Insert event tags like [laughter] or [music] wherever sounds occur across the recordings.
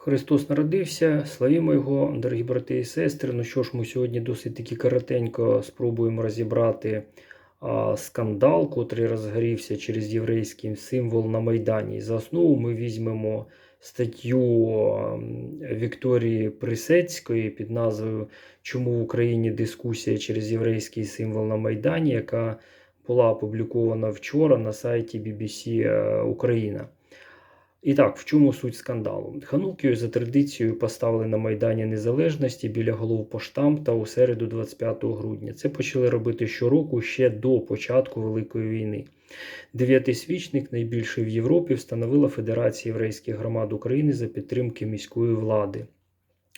Христос народився, славімо Його, дорогі брати і сестри. Ну що ж, ми сьогодні досить таки коротенько спробуємо розібрати а, скандал, котрий розгорівся через єврейський символ на Майдані. За основу ми візьмемо статтю Вікторії Присецької під назвою Чому в Україні дискусія через єврейський символ на Майдані, яка була опублікована вчора на сайті BBC е, Україна. І так, в чому суть скандалу? Ханукію за традицією поставили на Майдані Незалежності біля голов поштамта у середу 25 грудня. Це почали робити щороку ще до початку Великої війни. Дев'ятисвічник, найбільший в Європі, встановила Федерація єврейських громад України за підтримки міської влади.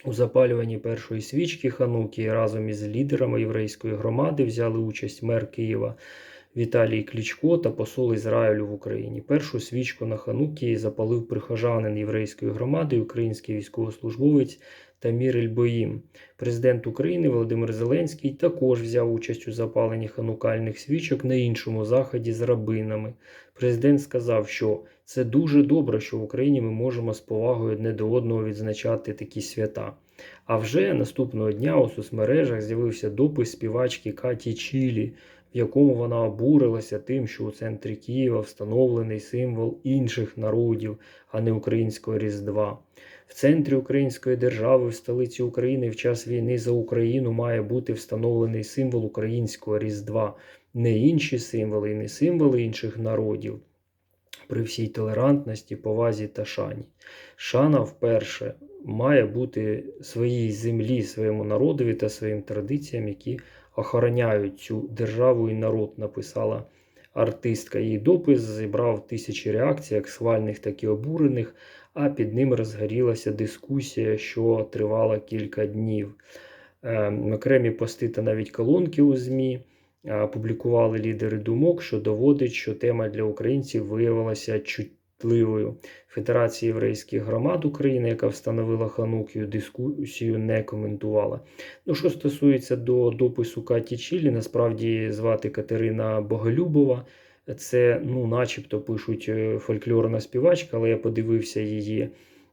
У запалюванні першої свічки Хануки разом із лідерами єврейської громади взяли участь мер Києва Віталій Клічко та посол Ізраїлю в Україні. Першу свічку на Ханукі запалив прихожанин єврейської громади, український військовослужбовець Тамір Ельбоїм. Президент України Володимир Зеленський також взяв участь у запаленні ханукальних свічок на іншому заході з рабинами. Президент сказав, що це дуже добре, що в Україні ми можемо з повагою одне до одного відзначати такі свята. А вже наступного дня у соцмережах з'явився допис співачки Каті Чілі, в якому вона обурилася тим, що у центрі Києва встановлений символ інших народів, а не українського Різдва. В центрі Української держави, в столиці України в час війни за Україну має бути встановлений символ українського Різдва, не інші символи і не символи інших народів. При всій толерантності, повазі та шані. Шана вперше має бути своїй землі, своєму народові та своїм традиціям, які охороняють цю державу і народ, написала артистка. Її допис зібрав тисячі реакцій, як схвальних, так і обурених, а під ним розгорілася дискусія, що тривала кілька днів. Ем, окремі пости та навіть колонки у ЗМІ публікували лідери думок, що доводить, що тема для українців виявилася чутливою. Федерація єврейських громад України, яка встановила Ханукію, дискусію не коментувала. Ну, що стосується до допису Каті Чілі, насправді звати Катерина Боголюбова. Це, ну, начебто, пишуть е, фольклорна співачка, але я подивився її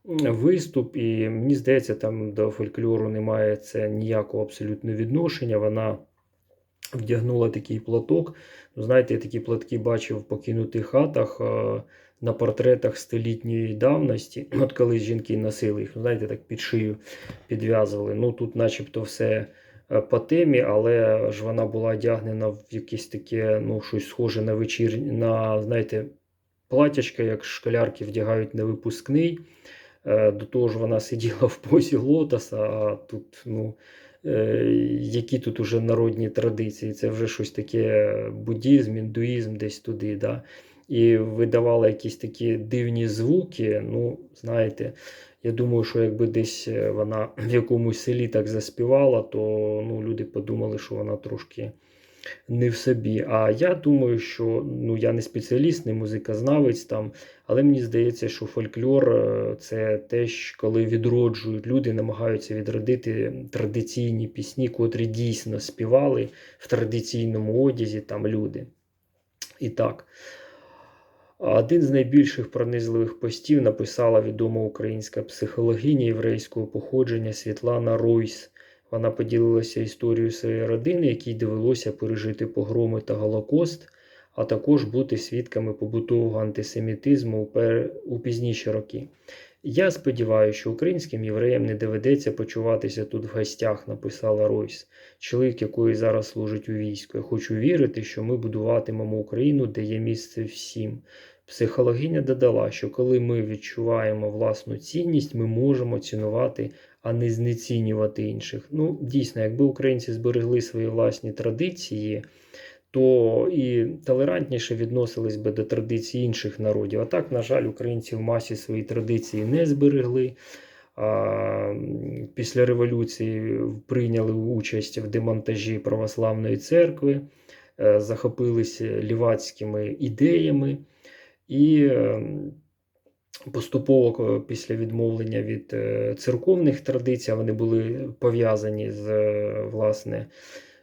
виступ, і мені здається, там до фольклору немає це ніякого абсолютно відношення. Вона вдягнула такий платок. Ну, Знаєте, я такі платки бачив в покинутих хатах на портретах столітньої давності. От коли жінки носили їх, знаєте, так під шию підв'язували. Ну тут, начебто, все е, по темі, але ж вона була одягнена в якесь таке, ну, щось схоже на вечір, на, знаєте, платячка, як школярки вдягають на випускний. Е, до того ж, вона сиділа в позі лотоса, а тут, ну. Е, які тут уже народні традиції. Це вже щось таке буддізм, індуїзм, десь туди. Да? І видавала якісь такі дивні звуки. Ну, знаєте, я думаю, що якби десь вона в якомусь селі так заспівала, то ну, люди подумали, що вона трошки не в собі. А я думаю, що ну, я не спеціаліст, не музикознавець там, але мені здається, що фольклор е, це те, коли відроджують люди, намагаються відродити традиційні пісні, котрі дійсно співали в традиційному одязі там люди. І так. Один з найбільших пронизливих постів написала відома українська психологиня єврейського походження Світлана Ройс. Вона поділилася історією своєї родини, якій довелося пережити погроми та Голокост, а також бути свідками побутового антисемітизму у пізніші роки. Я сподіваюся, що українським євреям не доведеться почуватися тут в гостях, написала Ройс, чоловік якої зараз служить у війську. Я хочу вірити, що ми будуватимемо Україну, де є місце всім. Психологиня додала, що коли ми відчуваємо власну цінність, ми можемо цінувати, а не знецінювати інших. Ну, дійсно, якби українці зберегли свої власні традиції, то і толерантніше відносились би до традицій інших народів. А так, на жаль, українці в масі свої традиції не зберегли. Після революції прийняли участь в демонтажі православної церкви, е, захопилися лівацькими ідеями. І ем, поступово після відмовлення від е, церковних традицій, вони були пов'язані з власне е,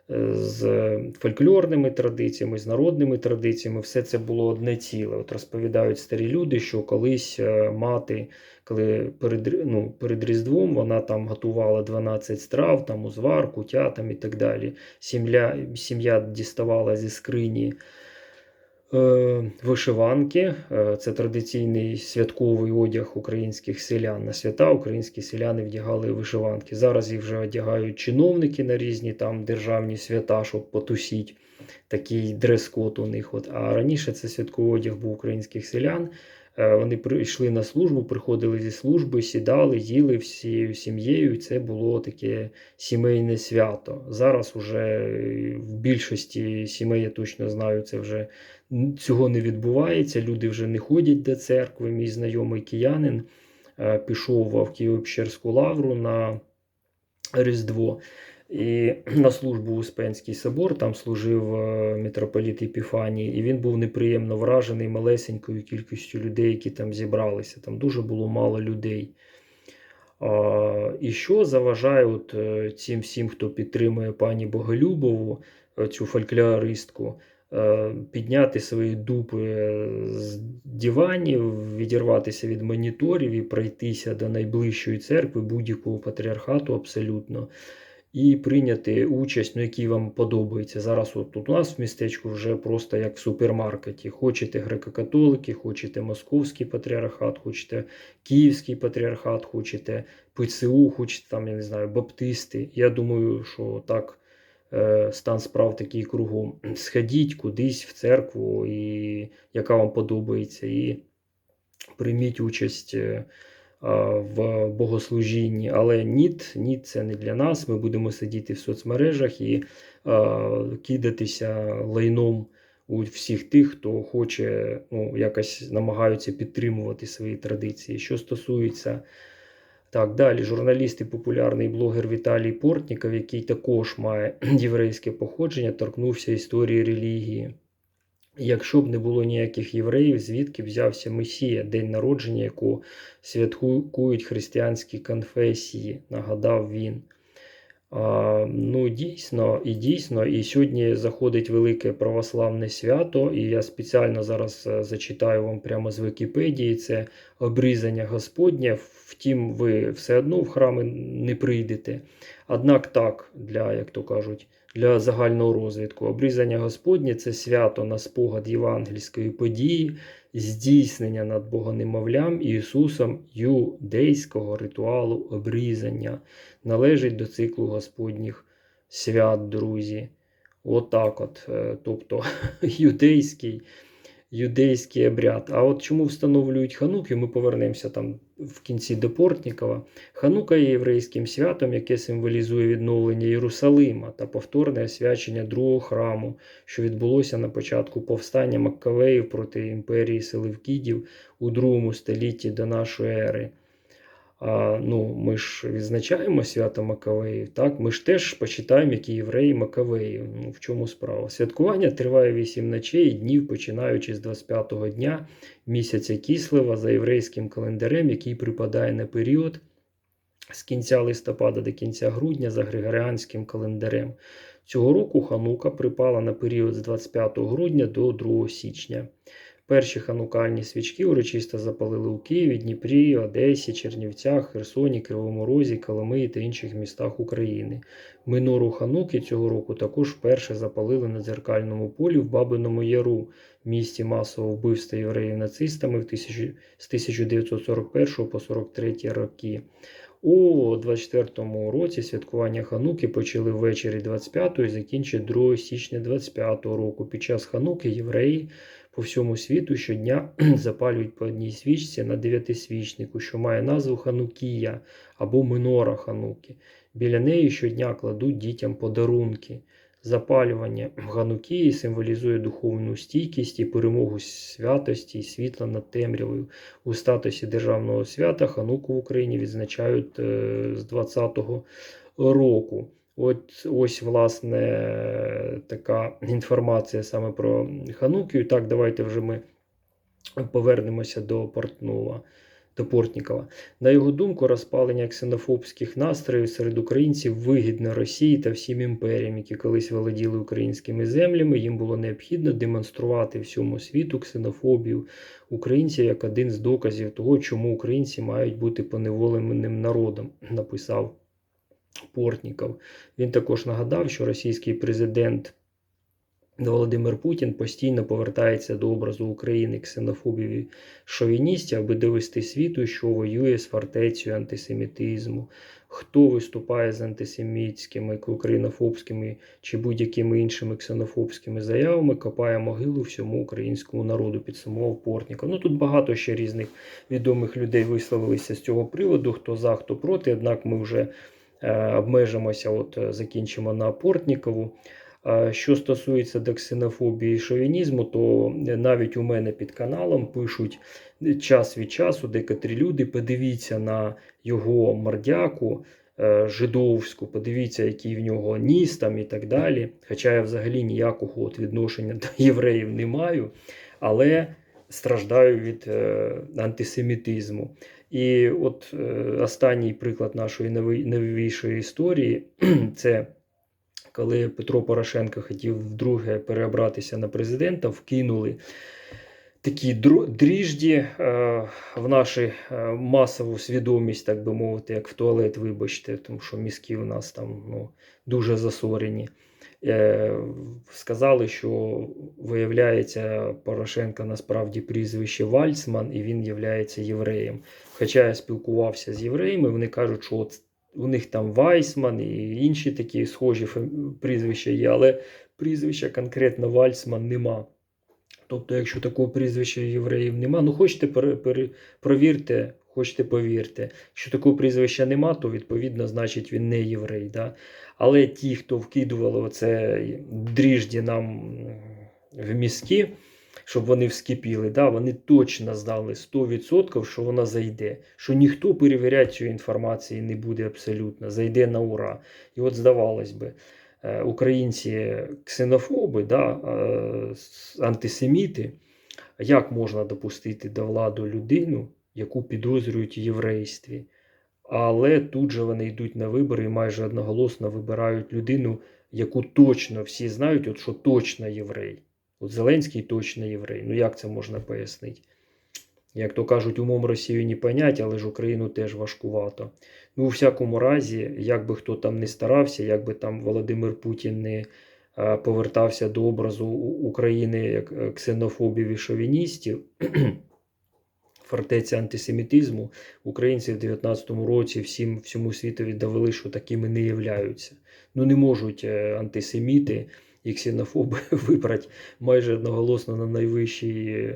з фольклорними традиціями, з народними традиціями. Все це було одне ціле. От розповідають старі люди, що колись е, мати, коли перед, ну, перед Різдвом вона там готувала 12 страв, там узвар, кутя там і так далі. Сім'я, сім'я діставала зі скрині е, вишиванки. Е, Це традиційний святковий одяг українських селян. На свята українські селяни вдягали вишиванки. Зараз їх вже одягають чиновники на різні там державні свята, щоб потусіть. Такий дрес-код у них. От. А раніше це святковий одяг був українських селян. Е, Вони прийшли на службу, приходили зі служби, сідали, їли всією сім'єю. і Це було таке сімейне свято. Зараз уже е, в більшості сімей, я точно знаю, це вже цього не відбувається. Люди вже не ходять до церкви. Мій знайомий киянин е, пішов в Києво-Печерську лавру на Різдво. І [clears throat] на службу в Успенський собор там служив е, митрополіт Епіфаній, і він був неприємно вражений малесенькою кількістю людей, які там зібралися. Там дуже було мало людей. А, і що заважає от, е, цим всім, хто підтримує пані Боголюбову, е, цю фольклористку, підняти свої дупи з диванів, відірватися від моніторів і пройтися до найближчої церкви будь-якого патріархату абсолютно. І прийняти участь, ну, який вам подобається. Зараз от тут у нас в містечку вже просто як в супермаркеті. Хочете греко-католики, хочете московський патріархат, хочете київський патріархат, хочете ПЦУ, хочете там, я не знаю, баптисти. Я думаю, що так е, стан справ такий кругом. Сходіть кудись в церкву, і, яка вам подобається, і прийміть участь. Е, в богослужінні, але ніт, ніт це не для нас. Ми будемо сидіти в соцмережах і кидатися лайном у всіх тих, хто хоче, ну, якось намагаються підтримувати свої традиції. Що стосується так, далі журналіст і популярний блогер Віталій Портніков, який також має [clears throat] єврейське походження, торкнувся історії релігії. Якщо б не було ніяких євреїв, звідки взявся Месія, день народження, якого святкують християнські конфесії, нагадав він. А, ну, дійсно, і дійсно, і сьогодні заходить велике православне свято, і я спеціально зараз е, зачитаю вам прямо з Вікіпедії це обрізання Господнє. Втім, ви все одно в храми не прийдете. Однак так, для, як то кажуть, для загального розвитку. Обрізання Господнє це свято на спогад євангельської події, здійснення над Богонемовлям Ісусом юдейського ритуалу обрізання. Належить до циклу Господніх свят, друзі. Отак от, от. Тобто [laughs] юдейський, юдейський обряд. А от чому встановлюють хануки, ми повернемося там в кінці до Портнікова. Ханука є єврейським святом, яке символізує відновлення Єрусалима та повторне освячення другого храму, що відбулося на початку повстання Маккавеїв проти імперії Селевкідів у другому столітті до нашої ери. А, ну, Ми ж відзначаємо свято Макавеїв, так? Ми ж теж почитаємо, які євреї Макавеїв. Ну, в чому справа? Святкування триває 8 ночей і днів, починаючи з 25-го дня місяця Кислева за єврейським календарем, який припадає на період з кінця листопада до кінця грудня за григоріанським календарем. Цього року Ханука припала на період з 25 грудня до 2 січня. Перші ханукальні свічки урочисто запалили у Києві, Дніпрі, Одесі, Чернівцях, Херсоні, Кривому Розі, Коломиї та інших містах України. Минору Хануки цього року також вперше запалили на дзеркальному полі в Бабиному Яру, місті масового вбивства євреїв нацистами в тисячу- з 1941 по 43 роки. У 24-му році святкування Хануки почали ввечері 25-го і закінчать 2 січня 25-го року. Під час Хануки євреї по всьому світу щодня [clears throat] запалюють по одній свічці на дев'ятисвічнику, що має назву Ханукія або Минора Хануки. Біля неї щодня кладуть дітям подарунки. Запалювання Ханукії символізує духовну стійкість і перемогу святості і світла над темрявою. У статусі державного свята Хануку в Україні відзначають е, з 20-го року. От ось, власне, така інформація саме про Ханукію. Так, давайте вже ми повернемося до Портнова. до Портнікова. На його думку, розпалення ксенофобських настроїв серед українців вигідно Росії та всім імперіям, які колись володіли українськими землями. Їм було необхідно демонструвати всьому світу ксенофобію українців як один з доказів того, чому українці мають бути поневоленим народом, написав Портніков. Він також нагадав, що російський президент. Володимир Путін постійно повертається до образу України ксенофобів і шовіністів, аби довести світу, що воює з фортецею антисемітизму. Хто виступає з антисемітськими, українофобськими чи будь-якими іншими ксенофобськими заявами, копає могилу всьому українському народу, підсумував Портніков. Ну тут багато ще різних відомих людей висловилися з цього приводу, хто за, хто проти. Однак ми вже обмежимося, от е, закінчимо на Портнікову. Що стосується до ксенофобії і шовінізму, то навіть у мене під каналом пишуть час від часу декотрі люди, подивіться на його мордяку е, жидовську, подивіться, який в нього ніс там і так далі. Хоча я взагалі ніякого от відношення [laughs] до євреїв не маю, але страждаю від е, антисемітизму. І от е, останній приклад нашої нові- новішої історії [clears throat] це коли Петро Порошенко хотів вдруге переобратися на президента, вкинули такі дріжді е, в нашу е, масову свідомість, так би мовити, як в туалет, вибачте, тому що мізки у нас там ну, дуже засорені. Е, сказали, що виявляється Порошенка насправді прізвище Вальцман, і він є євреєм. Хоча я спілкувався з євреями, вони кажуть, що от у них там Вайсман і інші такі схожі прізвища є, але прізвища конкретно Вальцман нема. Тобто, якщо такого прізвища євреїв нема, ну хочете пере, пере, провірте, хочете повірте. Якщо такого прізвища нема, то відповідно, значить він не єврей. Да? Але ті, хто вкидували оце дріжді нам в мізки, щоб вони вскипіли, да, вони точно знали 100%, що вона зайде, що ніхто перевіряти цю інформацію не буде абсолютно, зайде на ура. І от здавалось би, е, українці ксенофоби, да, е, антисеміти, як можна допустити до влади людину, яку підозрюють в єврействі? Але тут же вони йдуть на вибори і майже одноголосно вибирають людину, яку точно всі знають, от що точно єврей. От Зеленський точно єврей. Ну як це можна пояснити? Як то кажуть, умом Росію не понять, але ж Україну теж важкувато. Ну, у всякому разі, як би хто там не старався, як би там Володимир Путін не е, повертався до образу України як е, ксенофобів і шовіністів, фортеця антисемітизму, українці в 19-му році всім всьому світові довели, що такими не являються. Ну не можуть е, антисеміти і ксенофоби [laughs] вибрати майже одноголосно на найвищий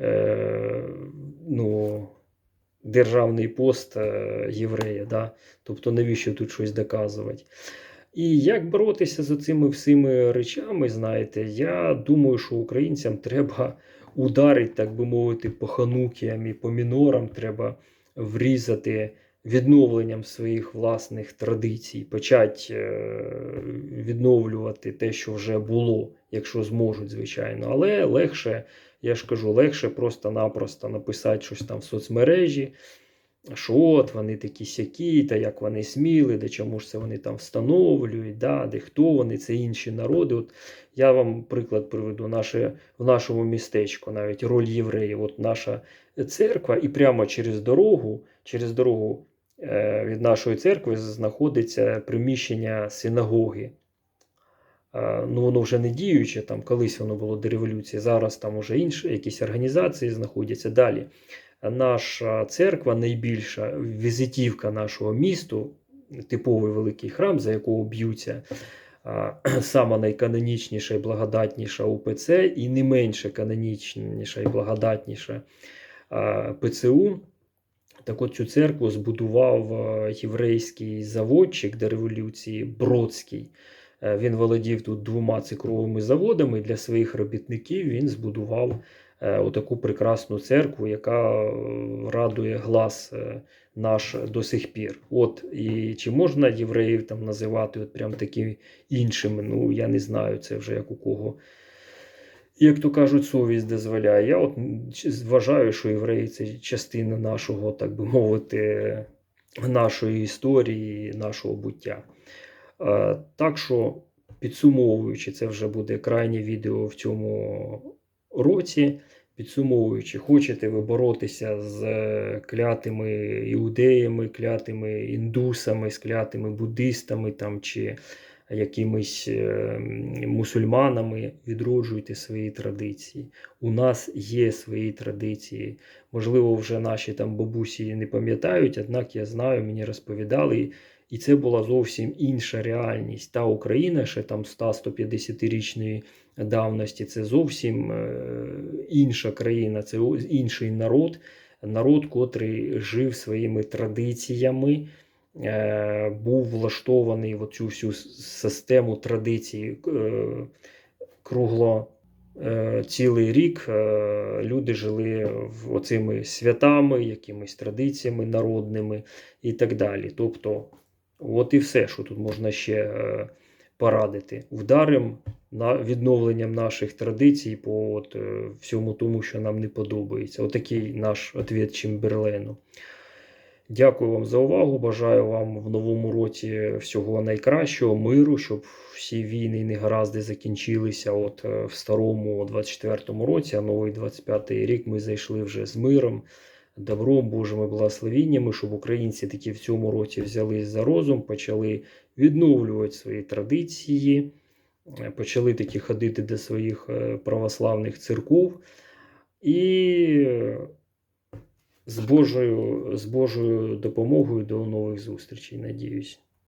е, ну, державний пост е, єврея. Да? Тобто, навіщо тут щось доказувати? І як боротися з цими всіми речами, знаєте, я думаю, що українцям треба ударити, так би мовити, по ханукіям і по мінорам, треба врізати відновленням своїх власних традицій, почати е, відновлювати те, що вже було, якщо зможуть, звичайно. Але легше, я ж кажу, легше просто-напросто написати щось там в соцмережі, що от вони такі сякі, та як вони сміли, де чому ж це вони там встановлюють, да, де хто вони, це інші народи. От я вам приклад приведу наше, в нашому містечку, навіть роль євреїв. От наша церква, і прямо через дорогу, через дорогу е, від нашої церкви знаходиться приміщення синагоги. Ну, воно вже не діюче, там колись воно було до революції. Зараз там вже інші якісь організації знаходяться далі. Наша церква найбільша візитівка нашого місту, типовий великий храм, за якого б'ються [clears throat] сама найканонічніша і благодатніша УПЦ, і не менше канонічніша і благодатніша ПЦУ. Так от цю церкву збудував єврейський заводчик до революції Бродський. Е, Він володів тут двома цукровими заводами. Для своїх робітників він збудував отаку прекрасну церкву, яка е, радує глас е, наш до сих пір. От і чи можна євреїв там називати от прям такими іншими? Ну я не знаю, це вже як у кого. як то кажуть, совість дозволяє. Я от вважаю, що євреї це частина нашого, так би мовити, нашої історії, нашого буття. Е, Так що, підсумовуючи, це вже буде крайнє відео в цьому році. Підсумовуючи, хочете ви боротися з е, клятими іудеями, клятими індусами, з клятими буддистами там, чи якимись е, мусульманами, відроджуйте свої традиції. У нас є свої традиції. Можливо, вже наші там бабусі не пам'ятають, однак я знаю, мені розповідали. І це була зовсім інша реальність. Та Україна, ще там 100-150-річної давності, це зовсім е, інша країна, це інший народ, народ, котрий жив своїми традиціями, е, був влаштований в цю всю систему традицій е, кругло. Цілий рік люди жили оцими святами, якимись традиціями народними і так далі. Тобто, от і все, що тут можна ще е, порадити. Вдарим на відновленням наших традицій по от, е, всьому тому, що нам не подобається. Отакий наш ответ Чимберлену. Дякую вам за увагу. Бажаю вам в новому році всього найкращого, миру, щоб всі війни і негаразди закінчилися от е, в старому 24-му році, а новий 25-й рік ми зайшли вже з миром, добром, Божими благословіннями, щоб українці таки в цьому році взялись за розум, почали відновлювати свої традиції, е, почали таки ходити до своїх е, православних церков. І е, з Божою, з Божою допомогою до нових зустрічей, надіюсь.